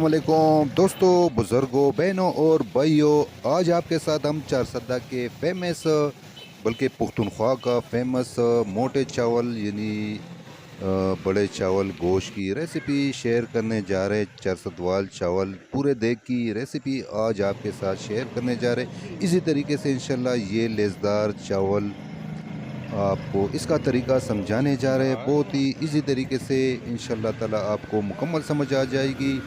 वालेकुम दोस्तों, बुज़ुर्गों, बहनों और भाइयों, आज आपके साथ हम चार सद्दा के फ़ेमस बल्कि पुख्तनख्वा का फ़ेमस मोटे चावल, यानी बड़े चावल गोश की रेसिपी शेयर करने जा रहे चारसदवाल चावल पूरे देग की रेसिपी आज आपके साथ शेयर करने जा रहे इसी तरीके से, इंशाल्लाह, ये लेज़दार चावल आपको इसका तरीका समझाने जा रहे हैं। बहुत ही इजी तरीके से इन ताला आपको मुकम्मल समझ आ जाएगी।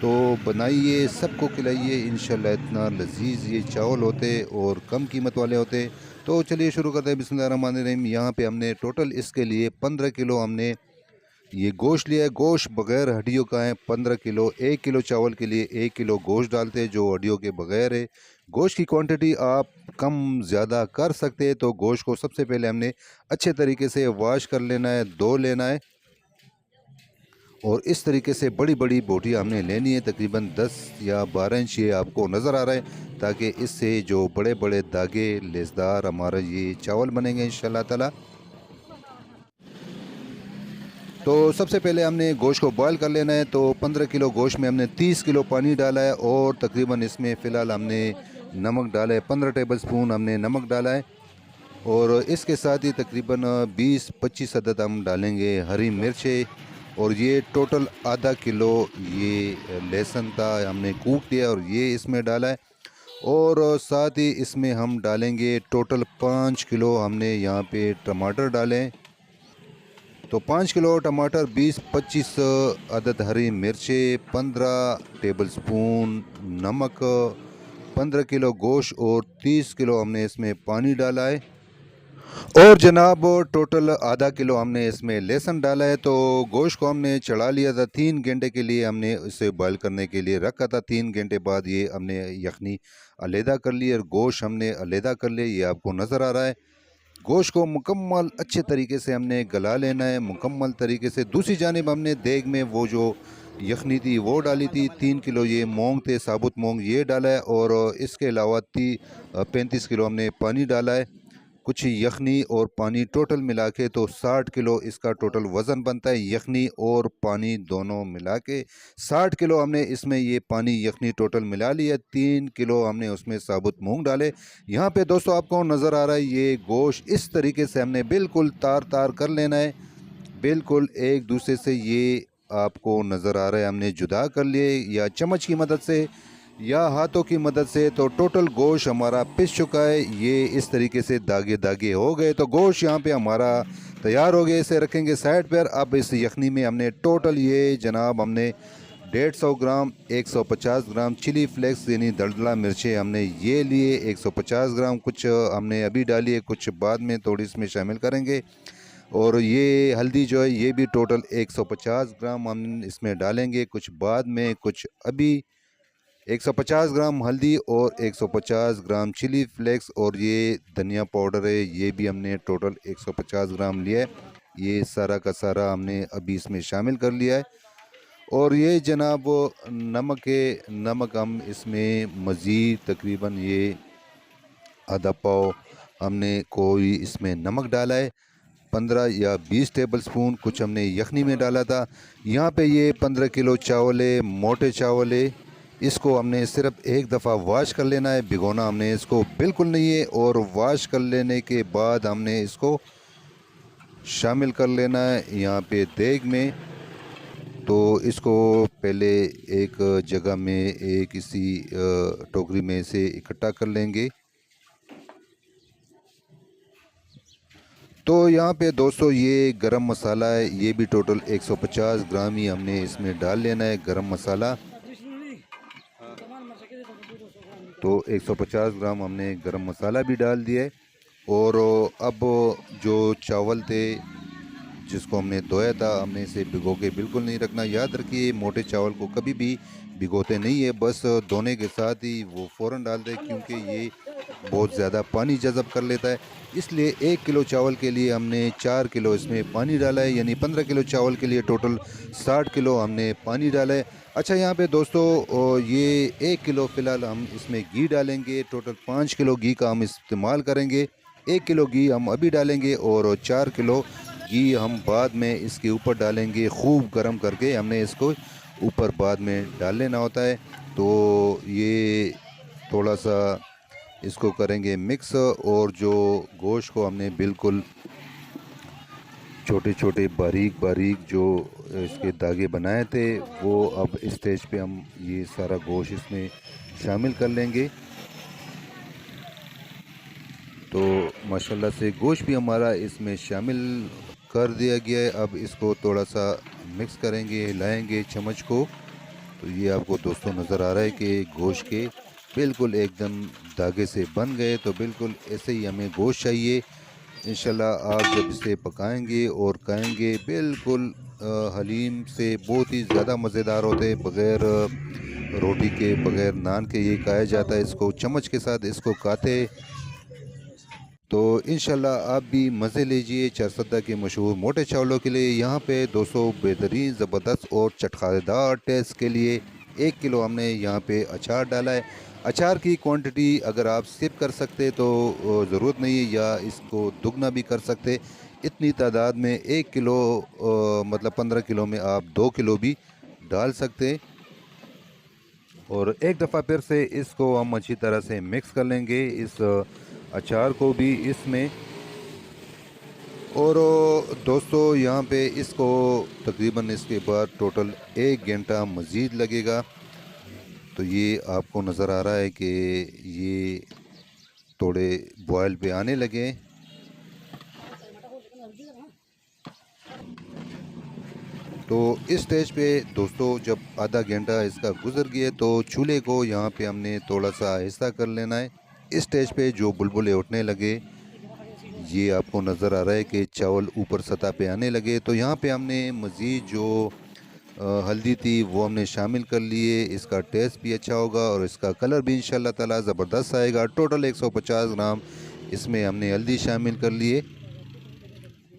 तो बनाइए, सबको खिलाइए इन इतना लजीज ये चावल होते और कम कीमत वाले होते। तो चलिए शुरू करते हैं। बिस्मिल्लाहिर्रहमानिर्रहीम यहाँ पे हमने टोटल इसके लिए पंद्रह किलो हमने ये गोश्त लिया है। गोश्त बगैर हड्डियों का है। पंद्रह किलो, एक किलो चावल के लिए एक किलो गोश्त डालते हैं, जो हड्डियों के बगैर है। गोश्त की क्वांटिटी आप कम ज़्यादा कर सकते हैं तो गोश्त को सबसे पहले हमने अच्छे तरीके से वॉश कर लेना है, धो लेना है। और इस तरीके से बड़ी बड़ी बोटियाँ हमने लेनी है, तकरीबन 10 या 12 इंच ये आपको नज़र आ रहा है, ताकि इससे जो बड़े बड़े धागे, लेसदार हमारा ये चावल बनेंगे इन ताला। तो सबसे पहले हमने गोश्त को बॉयल कर लेना है तो 15 किलो गोश्त में हमने 30 किलो पानी डाला है, और तकरीबन इसमें फ़िलहाल हमने नमक डाला है 15 टेबल स्पून हमने नमक डाला है। और इसके साथ ही तकरीबन 20-25 अदद हम डालेंगे हरी मिर्चें। और ये टोटल आधा किलो ये लहसुन था, हमने कूट दिया और ये इसमें डाला है। और साथ ही इसमें हम डालेंगे टोटल पाँच किलो हमने यहाँ पे टमाटर डाले तो पाँच किलो टमाटर, बीस, पच्चीस अदद हरी मिर्चें, पंद्रह टेबल स्पून नमक पंद्रह किलो गोश्त और तीस किलो हमने इसमें पानी डाला है। और जनाब, टोटल आधा किलो हमने इसमें लहसुन डाला है। तो गोश्त को हमने चढ़ा लिया था तीन घंटे के लिए। हमने इसे बॉयल करने के लिए रखा था। तीन घंटे बाद ये हमने यखनी अलहदा कर ली और गोश्त हमने अलहदा कर लिया ये आपको नज़र आ रहा है। गोश्त को मुकम्मल अच्छे तरीके से हमने गला लेना है। मुकम्मल तरीके से। दूसरी जानब हमने देग में वो जो यखनी थी वो डाली थी तीन किलो ये मूंग थे, साबुत मूंग ये डाला है और इसके अलावा ती पैंतीस किलो हमने पानी डाला है। कुछ यखनी और पानी टोटल मिला के तो साठ किलो इसका टोटल वज़न बनता है, यखनी और पानी दोनों मिला के साठ किलो हमने इसमें ये पानी यखनी टोटल मिला लिया तीन किलो हमने उसमें साबुत मूंग डाले। यहाँ पे दोस्तों आपको नज़र आ रहा है, ये गोश्त इस तरीके से हमने बिल्कुल तार तार कर लेना है। बिल्कुल एक दूसरे से ये आपको नज़र आ रहा है, हमने जुदा कर लिए या चम्मच की मदद से या हाथों की मदद से तो टोटल गोश्त हमारा पिस चुका है। ये इस तरीके से दागे दागे हो गए। तो गोश्त यहाँ पे हमारा तैयार हो गया, इसे रखेंगे साइड पर। अब इस यखनी में हमने टोटल ये जनाब हमने डेढ़ सौ ग्राम, एक सौ पचास ग्राम चिली फ्लेक्स, यानी दलदला मिर्चें हमने ये लिए। एक सौ पचास ग्राम कुछ हमने अभी डाली है, कुछ बाद में थोड़ी इसमें शामिल करेंगे। और ये हल्दी जो है, ये भी टोटल 150 ग्राम हम इसमें डालेंगे। कुछ बाद में, कुछ अभी। 150 ग्राम हल्दी और 150 ग्राम चिली फ्लेक्स और ये धनिया पाउडर है, ये भी हमने टोटल 150 ग्राम लिया है। ये सारा का सारा हमने अभी इसमें शामिल कर लिया है। और ये जनाब नमक है, नमक हम इसमें मज़ीद तकरीबन ये आधा पाव हमने कोई इसमें नमक डाला है। पंद्रह या बीस टेबल स्पून कुछ हमने यखनी में डाला था। यहाँ पे ये पंद्रह किलो चावल है मोटे चावल है इसको हमने सिर्फ़ एक दफ़ा वाश कर लेना है, भिगोना हमने इसको बिल्कुल नहीं है और वाश कर लेने के बाद हमने इसको शामिल कर लेना है यहाँ पे देग में। तो इसको पहले एक जगह में एक इसी टोकरी में से इकट्ठा कर लेंगे। तो यहाँ पे दोस्तों ये गरम मसाला है ये भी टोटल 150 ग्राम ही हमने इसमें डाल लेना है गरम मसाला। तो 150 ग्राम हमने गरम मसाला भी डाल दिया है। और अब जो चावल थे जिसको हमने धोया था हमने इसे भिगो के बिल्कुल नहीं रखना। याद रखिए मोटे चावल को कभी भी भिगोते नहीं है बस धोने के साथ ही वो फ़ौर डाल दें क्योंकि ये बहुत ज़्यादा पानी जज़ब कर लेता है। इसलिए एक किलो चावल के लिए हमने चार किलो इसमें पानी डाला है, यानी पंद्रह किलो चावल के लिए टोटल साठ किलो हमने पानी डाला है। अच्छा यहाँ पे दोस्तों ये एक किलो फ़िलहाल हम इसमें घी डालेंगे, टोटल पाँच किलो घी का हम इस्तेमाल करेंगे। एक किलो घी हम अभी डालेंगे और चार किलो घी हम बाद में इसके ऊपर डालेंगे, खूब गर्म करके हमने इसको ऊपर बाद में डाल लेना होता है। तो ये थोड़ा सा इसको करेंगे मिक्स और जो गोश्त को हमने बिल्कुल छोटे छोटे बारीक बारीक जो इसके धागे बनाए थे, वो अब स्टेज पे हम ये सारा गोश्त इसमें शामिल कर लेंगे। तो माशाल्लाह से गोश्त भी हमारा इसमें शामिल कर दिया गया है। अब इसको थोड़ा सा मिक्स करेंगे, हिलाएँगे चम्मच को। तो ये आपको दोस्तों नज़र आ रहा है कि गोश्त के बिल्कुल एकदम धागे से बन गए तो बिल्कुल ऐसे ही हमें गोश्त चाहिए। इन आप जब इसे पकाएँगे और खाएँगे, बिल्कुल हलीम से बहुत ही ज़्यादा मज़ेदार होते बग़ैर रोटी के, बग़ैर नान के ये खाया जाता है। इसको चम्मच के साथ इसको खाते तो इन आप भी मज़े लीजिए। चरसदा के मशहूर मोटे चावलों के लिए यहाँ पे 200 बेहतरीन ज़बरदस्त और चटखारेदार टेस्ट के लिए एक किलो हमने यहाँ पे अचार डाला है। अचार की क्वांटिटी अगर आप सिप कर सकते तो ज़रूरत नहीं है या इसको दुगना भी कर सकते। इतनी तादाद में एक किलो मतलब पंद्रह किलो में आप दो किलो भी डाल सकते और एक दफ़ा फिर से इसको हम अच्छी तरह से मिक्स कर लेंगे इस अचार को भी इसमें। और दोस्तों यहाँ पे इसको तकरीबन इसके बाद टोटल एक घंटा मज़ीद लगेगा। तो ये आपको नज़र आ रहा है कि ये थोड़े बॉयल पे आने लगे तो इस स्टेज पे दोस्तों, जब आधा घंटा इसका गुजर गया तो चूल्हे को यहाँ पे हमने थोड़ा सा आहिस्ता कर लेना है। इस स्टेज पे जो बुलबुले उठने लगे, ये आपको नज़र आ रहा है कि चावल ऊपर सतह पे आने लगे। तो यहाँ पे हमने मज़ीद जो हल्दी थी वो हमने शामिल कर लिए। इसका टेस्ट भी अच्छा होगा और इसका कलर भी इन ताला ज़बरदस्त आएगा। टोटल 150 ग्राम इसमें हमने हल्दी शामिल कर लिए।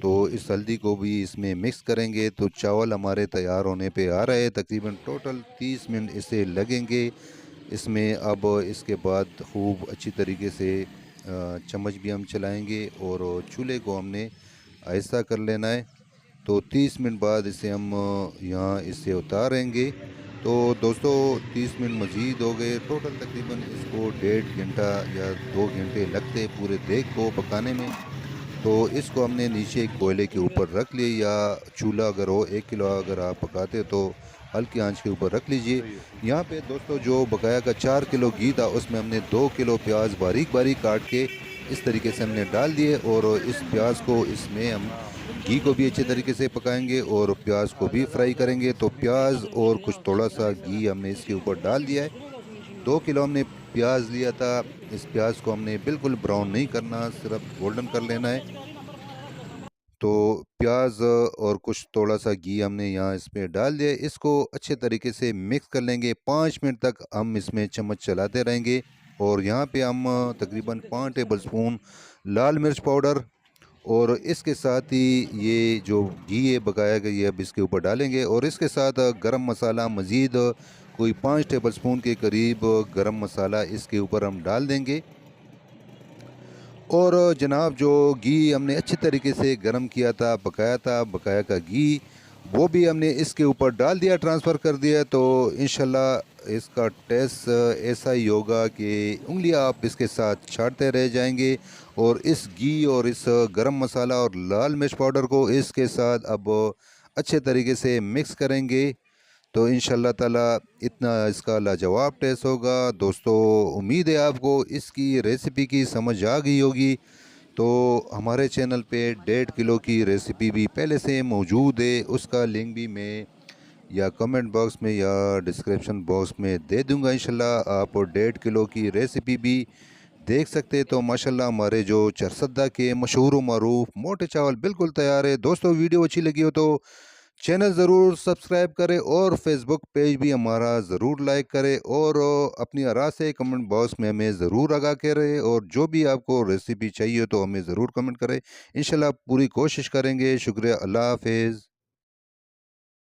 तो इस हल्दी को भी इसमें मिक्स करेंगे तो चावल हमारे तैयार होने पे आ रहे हैं। तकरीबन टोटल 30 मिनट इसे लगेंगे। इसमें अब इसके बाद खूब अच्छी तरीके से चम्मच भी हम चलाएँगे और चूल्हे को हमने ऐसा कर लेना है। तो 30 मिनट बाद इसे हम यहाँ इससे उतारेंगे। तो दोस्तों 30 मिनट मज़ीद हो गए। टोटल तकरीबन इसको डेढ़ घंटा या दो घंटे लगते पूरे देख को पकाने में। तो इसको हमने नीचे कोयले के ऊपर रख लिए या चूल्हा अगर हो, एक किलो अगर आप पकाते तो हल्की आँच के ऊपर रख लीजिए। यहाँ पे दोस्तों, जो बकाया का चार किलो घी था, उसमें हमने दो किलो प्याज बारीक बारीक काट के इस तरीके से हमने डाल दिए और इस प्याज को इसमें हम घी को भी अच्छे तरीके से पकाएँगे और प्याज को भी फ्राई करेंगे। तो प्याज और कुछ थोड़ा सा घी हमने इसके ऊपर डाल दिया है। दो किलो हमने प्याज लिया था। इस प्याज को हमने बिल्कुल ब्राउन नहीं करना, सिर्फ़ गोल्डन कर लेना है। तो प्याज और कुछ थोड़ा सा घी हमने यहाँ इसमें डाल दिया इसको अच्छे तरीके से मिक्स कर लेंगे। पाँच मिनट तक हम इसमें चम्मच चलाते रहेंगे। और यहाँ पे हम तकरीबन पाँच टेबल स्पून लाल मिर्च पाउडर और इसके साथ ही ये जो घी है बकाया गया ये अब इसके ऊपर डालेंगे। और इसके साथ गरम मसाला मज़ीद, कोई पाँच टेबल स्पून के करीब गरम मसाला इसके ऊपर हम डाल देंगे। और जनाब, जो घी हमने अच्छे तरीके से गरम किया था, पकाया था बकाया का घी वो भी हमने इसके ऊपर डाल दिया ट्रांसफ़र कर दिया तो इन इसका टेस्ट ऐसा ही होगा कि उंगलियाँ आप इसके साथ छाटते रह जाएँगे और इस घी और इस गरम मसाला और लाल मिर्च पाउडर को इसके साथ अब अच्छे तरीके से मिक्स करेंगे। तो इन ताला इतना इसका लाजवाब टेस्ट होगा। दोस्तों, उम्मीद है आपको इसकी रेसिपी की समझ आ गई होगी। तो हमारे चैनल पे डेढ़ किलो की रेसिपी भी पहले से मौजूद है, उसका लिंक भी मैं या कमेंट बॉक्स में या डिस्क्रिप्शन बॉक्स में दे दूँगा इंशाल्लाह। आप डेढ़ किलो की रेसिपी भी देख सकते हैं। तो माशाल्लाह हमारे जो चरसदा के मशहूर मरूफ मोटे चावल बिल्कुल तैयार है। दोस्तों, वीडियो अच्छी लगी हो तो चैनल ज़रूर सब्सक्राइब करें और फेसबुक पेज भी हमारा ज़रूर लाइक करें और अपनी आरा से कमेंट बॉक्स में हमें ज़रूर आगा करें और जो भी आपको रेसिपी चाहिए तो हमें ज़रूर कमेंट करें। इन पूरी कोशिश करेंगे। शुक्रिया। अल्लाह हाफिज़।